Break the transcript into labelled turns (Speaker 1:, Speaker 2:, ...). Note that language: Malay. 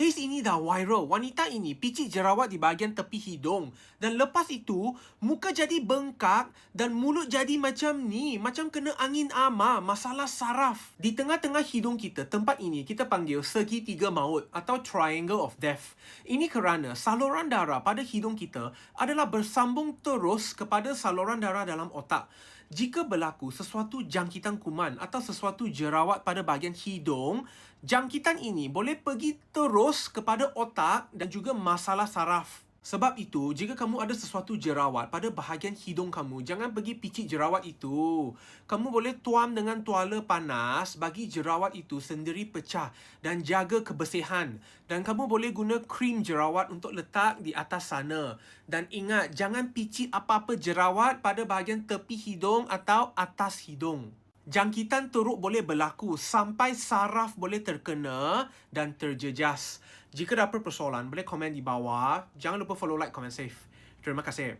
Speaker 1: Kes ini dah viral. Wanita ini picit jerawat di bahagian tepi hidung. Dan lepas itu, muka jadi bengkak dan mulut jadi macam ni. Macam kena angin ama. Masalah saraf. Di tengah-tengah hidung kita, tempat ini kita panggil segitiga maut atau triangle of death. Ini kerana saluran darah pada hidung kita adalah bersambung terus kepada saluran darah dalam otak. Jika berlaku sesuatu jangkitan kuman atau sesuatu jerawat pada bahagian hidung, jangkitan ini boleh pergi terus kepada otak dan juga masalah saraf. Sebab itu, jika kamu ada sesuatu jerawat pada bahagian hidung kamu, jangan pergi picit jerawat itu. Kamu boleh tuam dengan tuala panas bagi jerawat itu sendiri pecah dan jaga kebersihan. Dan kamu boleh guna krim jerawat untuk letak di atas sana. Dan ingat, jangan picit apa-apa jerawat pada bahagian tepi hidung atau atas hidung. Jangkitan teruk boleh berlaku sampai saraf boleh terkena dan terjejas. Jika ada apa persoalan, boleh komen di bawah. Jangan lupa follow, like, comment, save. Terima kasih.